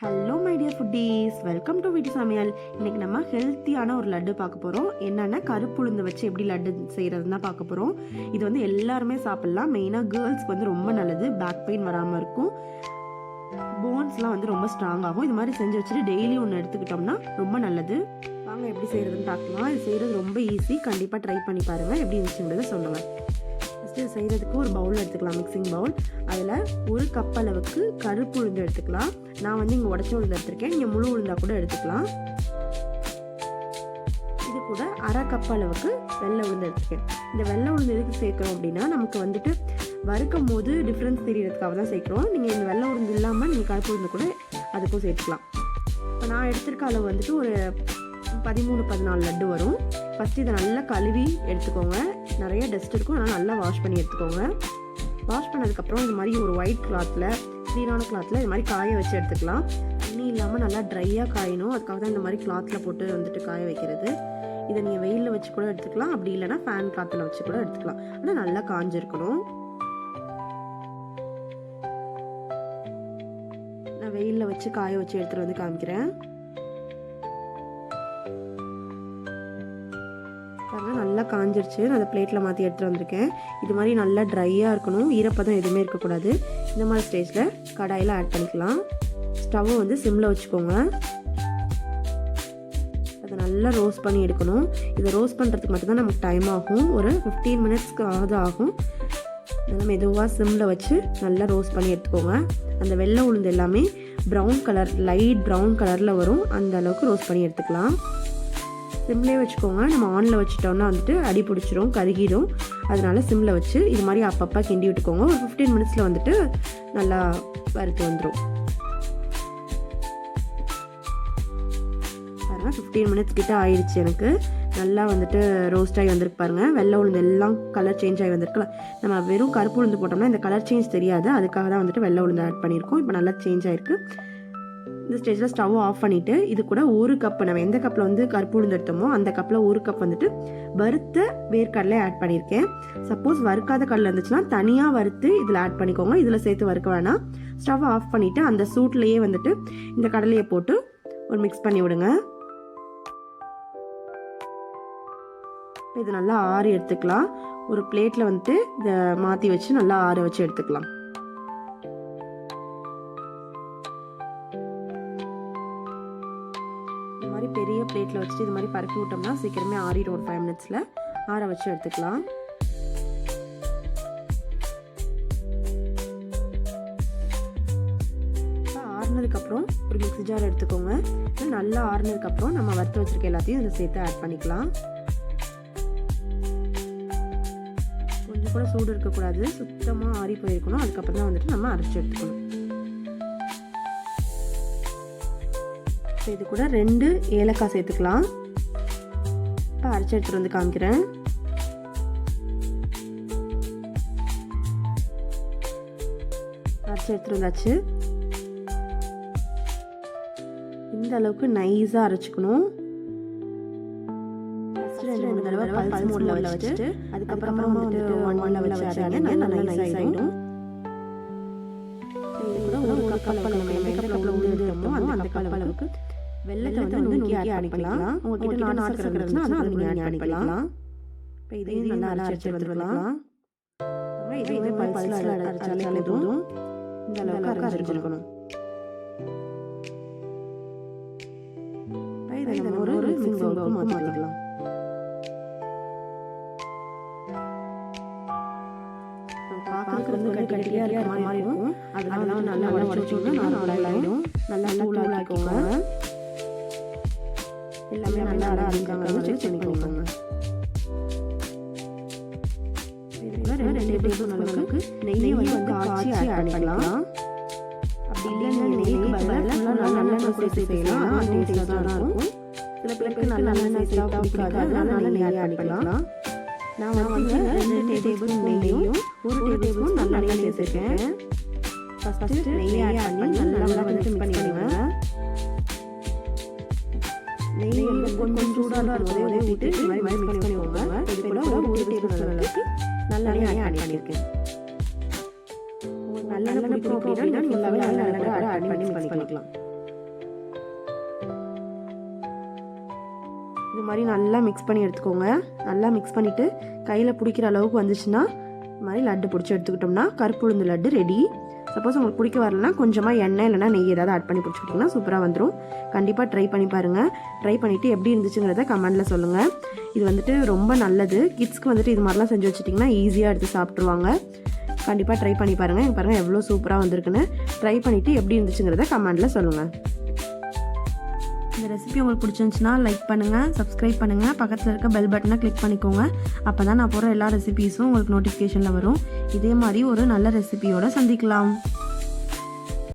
Hello my dear foodies welcome to வீட்டு சமையல் இன்னைக்கு நம்ம ஹெல்த்தியான ஒரு லட்டு பார்க்க போகிறோம் என்னென்னா கருப்புளுந்து வச்சு எப்படி லட்டு செய்கிறதுன்னு தான் பார்க்க போகிறோம் இது வந்து எல்லாருமே சாப்பிட்லாம். மெயினாக கேர்ள்ஸ்க்கு வந்து ரொம்ப நல்லது. பேக் பெயின் வராமல் இருக்கும். போன்ஸ்லாம் வந்து ரொம்ப ஸ்ட்ராங் ஆகும். இது மாதிரி செஞ்சு வச்சுட்டு டெய்லி ஒன்று எடுத்துக்கிட்டோம்னா ரொம்ப நல்லது. வாங்க எப்படி செய்கிறதுன்னு பார்க்கலாம். இது செய்கிறது ரொம்ப ஈஸி கண்டிப்பாக ட்ரை பண்ணி பாருங்கள் எப்படி இருந்துச்சுங்கிறத சொல்லுங்கள் ஃபஸ்ட்டு செய்கிறதுக்கு ஒரு பவுல் எடுத்துக்கலாம் மிக்சிங் பவுல் அதில் ஒரு கப் அளவுக்கு கருப்பு உளுந்து எடுத்துக்கலாம். நான் வந்து இங்கே உடச்ச உளுந்து எடுத்திருக்கேன். நீங்கள் முழு உளுந்தாக கூட எடுத்துக்கலாம். இது கூட அரை கப் அளவுக்கு வெள்ளை உளுந்து எடுத்துருக்கேன். இந்த வெள்ளை உளுந்து எதுக்கு சேர்க்குறோம் அப்படின்னா நமக்கு வந்துட்டு வறுக்கும் போது டிஃப்ரென்ஸ் தெரியறதுக்காக தான் சேர்க்குறோம். நீங்கள் இந்த வெள்ளை உளுந்து இல்லாமல் நீங்கள் கருப்பு உளுந்து கூட அதுக்கும் சேர்த்துக்கலாம். இப்போ நான் எடுத்திருக்க அளவு வந்துட்டு ஒரு பதிமூணு பதினாலு லட்டு வரும். ஃபஸ்ட்டு இதை நல்லா கழுவி எடுத்துக்கோங்க. நிறைய டஸ்ட் இருக்கும். அதனால் நல்லா வாஷ் பண்ணி எடுத்துக்கோங்க. வாஷ் பண்ணதுக்கப்புறம் இது மாதிரி ஒரு ஒயிட் கிளாத்தில் க்ளீனான கிளாத்தில் இது மாதிரி காய வச்சு எடுத்துக்கலாம். தண்ணி இல்லாமல் நல்லா ட்ரையாக காயணும். அதுக்காக தான் இந்த மாதிரி கிளாத்தில் போட்டு வந்துட்டு காய வைக்கிறது. இதை நீங்கள் வெயிலில் வச்சு கூட எடுத்துக்கலாம். அப்படி இல்லைனா ஃபேன் கிளாத்தில் வச்சு கூட எடுத்துக்கலாம். ஆனால் நல்லா காஞ்சிருக்கணும். நான் வெயிலில் வச்சு காய வச்சு எடுத்துகிட்டு வந்து காமிக்கிறேன். நல்லா காஞ்சிருச்சு. நான் அதை பிளேட்டில் மாற்றி எடுத்துகிட்டு வந்திருக்கேன். இது மாதிரி நல்லா ட்ரையாக இருக்கணும். ஈரப்பதம் எதுவுமே இருக்கக்கூடாது. இந்த மாதிரி ஸ்டேஜில் கடாயில் ஆட் பண்ணிக்கலாம். ஸ்டவ்வை வந்து சிம்மில் வச்சுக்கோங்க. அதை நல்லா ரோஸ்ட் பண்ணி எடுக்கணும். இதை ரோஸ்ட் பண்ணுறதுக்கு மட்டும்தான் நமக்கு டைம் ஆகும். ஒரு ஃபிஃப்டீன் மினிட்ஸ்க்கு ஆகுது ஆகும். நல்லா மெதுவாக சிம்மில் வச்சு நல்லா ரோஸ்ட் பண்ணி எடுத்துக்கோங்க. அந்த வெள்ளை உளுந்து எல்லாமே ப்ரௌன் கலர் லைட் ப்ரௌன் கலரில் வரும். அந்த அளவுக்கு ரோஸ்ட் பண்ணி எடுத்துக்கலாம். சிம்லேயே வச்சுக்கோங்க. நம்ம ஆனில் வச்சுட்டோம்னா வந்துட்டு அடி பிடிச்சிரும் கருகிடும் அதனால சிம்மில் வச்சு இது மாதிரி அப்பப்போ கிண்டி விட்டுக்கோங்க. ஒரு ஃபிஃப்டீன் மினிட்ஸில் வந்துட்டு நல்லா வறுத்து வந்துடும் பாருங்கள் ஃபிஃப்டீன் மினிட்ஸ் கிட்ட ஆயிடுச்சு எனக்கு. நல்லா வந்துட்டு ரோஸ்ட் ஆகி வந்திருக்கு பாருங்கள் வெள்ளை உளுந்து எல்லாம் கலர் சேஞ்ச் ஆகி வந்திருக்குல நம்ம வெறும் கருப்பு உளுந்து போட்டோம்னா இந்த கலர் சேஞ்ச் தெரியாது. அதுக்காக தான் வந்துட்டு வெள்ளை உளுந்து ஆட் பண்ணியிருக்கோம். இப்போ நல்லா சேஞ்ச் ஆயிருக்கு. இந்த ஸ்டேஜில் ஸ்டவ் ஆஃப் பண்ணிவிட்டு இது கூட ஒரு கப்பு நம்ம எந்த கப்பில் வந்து கருப்பு உளுந்து எடுத்தோமோ அந்த கப்பில் ஒரு கப் வந்துட்டு வறுத்த வேர்க்கடலை ஆட் பண்ணியிருக்கேன் சப்போஸ் வறுக்காத கடலை இருந்துச்சுன்னா தனியாக வறுத்து இதில் ஆட் பண்ணிக்கோங்க. இதில் சேர்த்து வறுக்க வேணாம். ஸ்டவ் ஆஃப் பண்ணிவிட்டு அந்த சூட்லேயே வந்துட்டு இந்த கடலையை போட்டு ஒரு மிக்ஸ் பண்ணி விடுங்க. இது நல்லா ஆறி எடுத்துக்கலாம். ஒரு பிளேட்டில் வந்துட்டு இதை மாற்றி வச்சு நல்லா ஆற வச்சு எடுத்துக்கலாம். பிளேட்டில் வச்சுட்டு இது மாதிரி பரப்பி விட்டோம்னா சீக்கிரமே ஆறிடும் ஒரு ஃபைவ் மினிட்ஸில் ஆற வச்சு எடுத்துக்கலாம். ஆறுனதுக்கப்புறம் ஒரு மிக்ஸி ஜார் எடுத்துக்கோங்க. நல்லா ஆறுனதுக்கப்புறம் நம்ம வறுத்து வச்சுருக்க எல்லாத்தையும் இதில் சேர்த்து ஆட் பண்ணிக்கலாம். கொஞ்சம் கூட சூடு இருக்கக்கூடாது. சுத்தமாக ஆறி போயிருக்கணும். அதுக்கப்புறம் தான் வந்துட்டு நம்ம அரைச்சி எடுத்துக்கணும். இப்போ இது கூட ரெண்டு ஏலக்காய் சேர்த்துக்கலாம். இப்போ அரைச்சி எடுத்துகிட்டு வந்து காமிக்கிறேன். அரைச்சி எடுத்துகிட்டு வந்தாச்சு. இந்த அளவுக்கு நைஸாக அரைச்சிக்கணும். ரெண்டு மூணு தடவை பல்ஸ் மோடில் வச்சுட்டு அதுக்கப்புறமா வந்துட்டு ஒன் ஒன்ல வச்சு அரைங்க. நல்லா நைஸ் ஆகிடும் இது கூட ஒரு நம்ம எந்த கப்பில் எடுத்தோமோ அந்த கப் அளவுக்கு வெள்ளத்தை வந்து நுணுக்கி ஆட் பண்ணிக்கலாம். உங்ககிட்ட நான் நாட்டு இருந்துச்சுன்னா அதை நீங்கள் ஆட் பண்ணிக்கலாம். இப்போ இதையும் நல்லா அரைச்சி எடுத்துக்கலாம் இதையுமே பல்ஸில் அரைச்சாலே போதும். இந்த அளவுக்கு அரைச்சிருக்கணும். இதை நம்ம ஒரு ஒரு மிக்சிங் பவுலுக்கு மாற்றிக்கலாம் பார்க்கறதுக்கு வந்து கட்டி கட்டியாக இருக்கிற மாதிரி இருக்கும். அதெல்லாம் நல்லா உடச்சோம்னா நார்மல் ஆகிடும் நல்லா தூளாக்கிக்கோங்க. எல்லாமே நல்லா அரைக்காங்க செக் பண்ணிக்கோங்க. ரெண்டு டேபிள் ஸ்பூன் அளவுக்கு நெய்யை வந்து காய்ச்சி ஆட் பண்ணிக்கலாம். அப்படி இல்லைன்னா நெய்க்கு பதிலாக நல்லா நல்லெண்ணெய் சேர்த்து செய்யலாம் அது டேஸ்ட்டாக தான் இருக்கும். சில பேருக்கு நல்லெண்ணெய் சேர்த்தா பிடிக்காது. அதனால நெய்யை ஆட் பண்ணிக்கலாம். நான் வந்து ரெண்டு டேபிள் ஸ்பூன் நெய்யும் ஒரு டேபிள் ஸ்பூன் நல்லெண்ணெய் சேர்த்துருக்கேன். ஃபஸ்ட்டு நெய்யை ஆட் பண்ணி நல்லா வந்து மிக்ஸ் பண்ணிடுவேன் நெய் கொஞ்சம் சூடாக இருக்கும் போதே ஊற்றி இது மாதிரி மிக்ஸ் பண்ணி விடுவாங்க இது கூட ஒரு டேபிள் ஸ்பூன் அளவுக்கு நல்லெண்ணெய் ஆட் பண்ணியிருக்கேன். நல்லெண்ணெய் பிடிக்கும் அப்படின்னா நீங்கள் ஃபுல்லாகவே நல்லெண்ணெய் பண்ணி பண்ணிக்கலாம். இது மாதிரி நல்லா மிக்ஸ் பண்ணி எடுத்துக்கோங்க. நல்லா மிக்ஸ் பண்ணிவிட்டு கையில் பிடிக்கிற அளவுக்கு வந்துச்சுன்னா இது மாதிரி லட்டு பிடிச்சி எடுத்துக்கிட்டோம்னா கருப்பு லட்டு ரெடி சப்போஸ் உங்களுக்கு பிடிக்க வரலனா கொஞ்சமாக எண்ணெய் இல்லைனா நெய் ஏதாவது ஆட் பண்ணி பிடிச்சிக்கிட்டிங்கன்னா சூப்பராக வந்துடும் கண்டிப்பாக ட்ரை பண்ணி பாருங்கள் ட்ரை பண்ணிவிட்டு எப்படி இருந்துச்சுங்கிறத கமெண்டில் சொல்லுங்கள் இது வந்துட்டு ரொம்ப நல்லது. கிட்ஸ்க்கு வந்துட்டு இது மாதிரிலாம் செஞ்சு வச்சிட்டிங்கன்னா ஈஸியாக எடுத்து சாப்பிட்ருவாங்க கண்டிப்பாக ட்ரை பண்ணி பாருங்கள் இங்க பாருங்கள் எவ்வளோ சூப்பராக வந்திருக்குன்னு. ட்ரை பண்ணிவிட்டு எப்படி இருந்துச்சுங்கிறத கமெண்டில் சொல்லுங்கள் ரெசிபி உங்களுக்கு பிடிச்சிருந்துச்சுன்னா லைக் பண்ணுங்கள் சப்ஸ்கிரைப் பண்ணுங்கள் பக்கத்தில் இருக்க பெல் பட்டனை கிளிக் பண்ணிக்கோங்க. அப்போ தான் நான் போகிற எல்லா ரெசிபீஸும் உங்களுக்கு நோட்டிஃபிகேஷனில் வரும். இதே மாதிரி ஒரு நல்ல ரெசிபியோடு சந்திக்கலாம்.